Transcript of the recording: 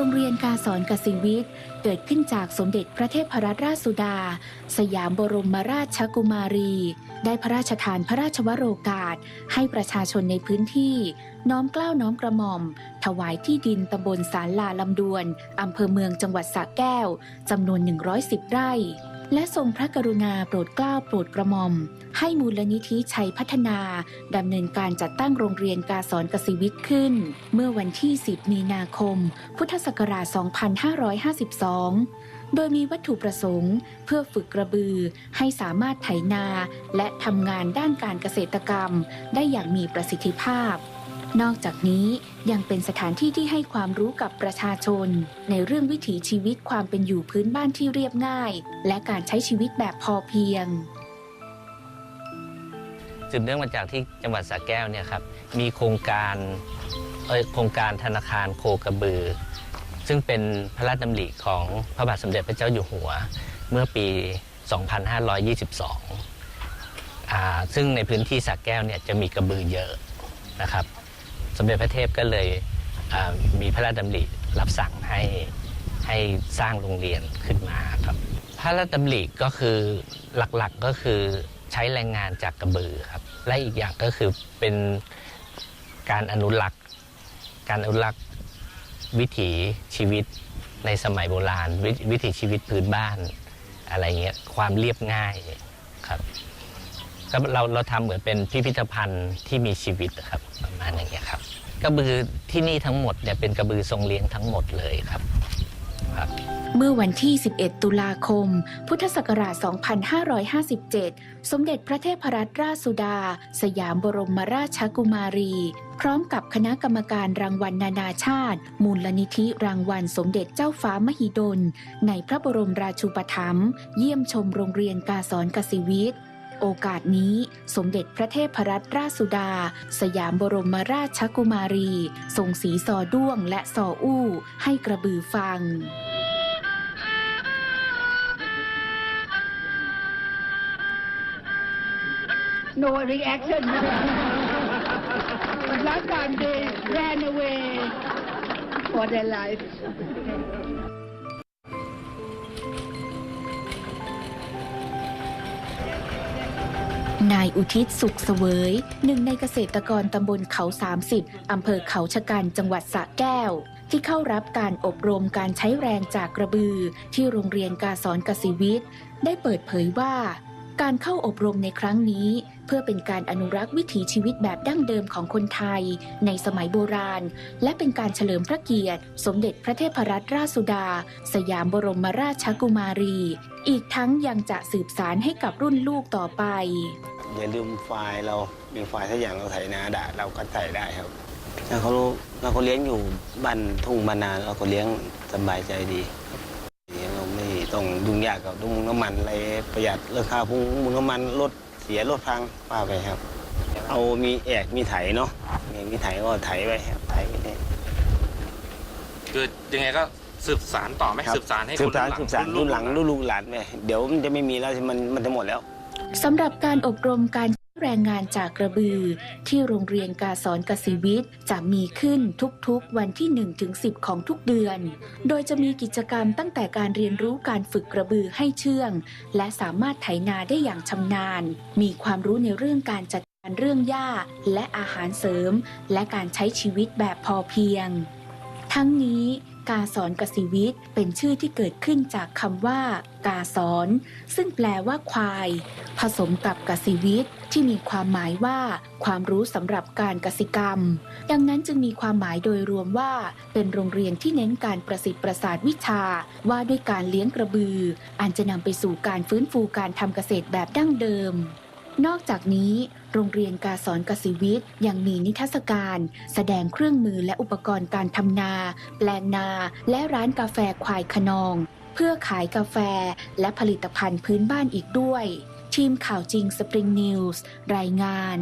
รงเรียนการสอนกสิวิทย์เกิดขึ้นจากสมเด็จพระเทพรัตนราชสุดา สยามบรมราชกุมารี ได้พระราชทานพระราชวโรกาส ให้ประชาชนในพื้นที่ น้อมเกล้าน้อมกระหม่อม ถวายที่ดินตำบลสารลาลำดวนอำเภอเมืองจังหวัดสระแก้วจำนวน 110 ไร่ และทรงพระกรุณาโปรดเกล้าโปรดกระหม่อม ให้มูลนิธิชัยพัฒนาดำเนินการจัดตั้งโรงเรียนการสอนกสิวิทย์ขึ้น เมื่อวันที่ 10 มีนาคม พุทธศักราช 2552 โดยมีวัตถุประสงค์ เพื่อฝึกกระบือให้สามารถไถนา และทำงานด้านการเกษตรกรรม ได้อย่างมีประสิทธิภาพ นอกจากนี้ยังเป็นสถานที่ที่ให้ความรู้กับประชาชน ในเรื่องวิถีชีวิตความเป็นอยู่พื้นบ้านที่เรียบง่าย และการใช้ชีวิตแบบพอเพียงสืบเนื่องมาจากที่จังหวัดสระแก้วเนี่ยครับมีโครงการโครงการธนาคารโคกระบือ ซึ่งเป็นพระราชดำริของพระบาทสมเด็จพระเจ้าอยู่หัว เมื่อปี 2522อ่าซึ่งในพื้นที่สระแก้วเนี่ยจะมีกระบือเยอะนะครับ สมเด็จพระเทพก็เลยมีพระราชดำริรับสั่งให้ให้สร้างโรงเรียนขึ้นมาครับ พระราชดำริก็คือหลักๆก็คือใช้แรงงานจากกระบือครับ และอีกอย่างก็คือเป็นการอนุรักษ์ การอนุรักษ์วิถีชีวิตในสมัยโบราณววิถีชีวิตพื้นบ้านอะไรเงี้ยความเรียบง่ายครับก็เราเราทำเหมือนเป็นพิพิธภัณฑ์ที่มีชีวิตครับประมาณอย่างเงี้ยครับ กระบือที่นี่ทั้งหมดเนี่ยเป็นกระบือทรงเลี้ยงทั้งหมดเลยครับครับ เมื่อวันที่ 11 ตุลาคม พุทธศักราช 2557 สมเด็จพระเทพรัตนราชสุดา สยามบรมราชกุมารี พร้อมกับคณะกรรมการรางวัลนานาชาติ มูลนิธิรางวัลสมเด็จเจ้าฟ้ามหิดล ในพระบรมราชูปถัมภ์เยี่ยมชมโรงเรียนกาสอนกสิวิทย์ โอกาสนี้สมเด็จพระเทพรัตนราชสุดา สยามบรมราชกุมารีส่งสีซอด้วงและซออู้ให้กระบือฟัง no reaction. but last time they ran away for their life. นายอุทิศสุขเสวยหนึ่งในเกษตรกรตำบลเขา 30 อำเภอเขาชะกันจังหวัดสระแก้ว ที่เข้ารับการอบรมการใช้แรงจากกระบือ ที่โรงเรียนกาสอนกสิวิทย์ได้เปิดเผยว่า การเข้าอบรมในครั้งนี้ เพื่อเป็นการอนุรักษ์วิถีชีวิตแบบดั้งเดิมของคนไทย ในสมัยโบราณ และเป็นการเฉลิมพระเกียรติ สมเด็จพระเทพรัตนราชสุดา สยามบรมราชกุมารี อีกทั้งยังจะสืบสารให้กับรุ่นลูกต่อไป อย่าลืมไฟล์เรามีไฟล์ถ้าอย่างเราไถนาด้เราก็ไถได้ครับถ้าเขาเราก็เลี้ยงอยู่บ้านทุ่งบานนาเราก็เลี้ยงสบายใจดี ต้องยุ่งยากกับดุงน้ำมันอะไรประหยัดราคาพุ่งมุงน้ำมันรถเสียรถพังป้าไปครับ เอามีแอกมีไถเนาะมีมีไถก็ไถไปครับไถไปเนี่ยคือยังไงก็สืบสารต่อไหมครับสืบสารให้สืคบนสารสืบสารรุ่นหลังรุ่นลูกหลานไปเดี๋ยวมันจะไม่มีแล้วมันมันจะหมดแล้วสำหรับการอบรมการใช้ แรงงานจากกระบือ ที่โรงเรียนกาสอนกสิวิทย์จะมีขึ้นทุกๆวันที่ 1-10 ของทุกเดือน โดยจะมีกิจกรรมตั้งแต่การเรียนรู้การฝึกกระบือให้เชื่อง และสามารถไถนาได้อย่างชำนาญ มีความรู้ในเรื่องการจัดการเรื่องหญ้าและอาหารเสริม และการใช้ชีวิตแบบพอเพียง ทั้งนี้ กาสอนกสิวิทย์เป็นชื่อที่เกิดขึ้นจากคำว่า กาสอน ซึ่งแปลว่าควาย ผสมกับกสิวิทย์ที่มีความหมายว่า ความรู้สำหรับการกสิกรรม ดังนั้นจึงมีความหมายโดยรวมว่า เป็นโรงเรียนที่เน้นการประสิทธิ์ประสาทวิชา ว่าด้วยการเลี้ยงกระบือ อันจะนำไปสู่การฟื้นฟูการทำเกษตรแบบดั้งเดิม นอกจากนี้โรงเรียนการสอนกสิวิทย์ยังมีนิทรรศการ แสดงเครื่องมือและอุปกรณ์การทำนา แปลงนา และร้านกาแฟควายขนอง เพื่อขายกาแฟและผลิตภัณฑ์พื้นบ้านอีกด้วย ทีมข่าวจริงสปริงนิวส์รายงาน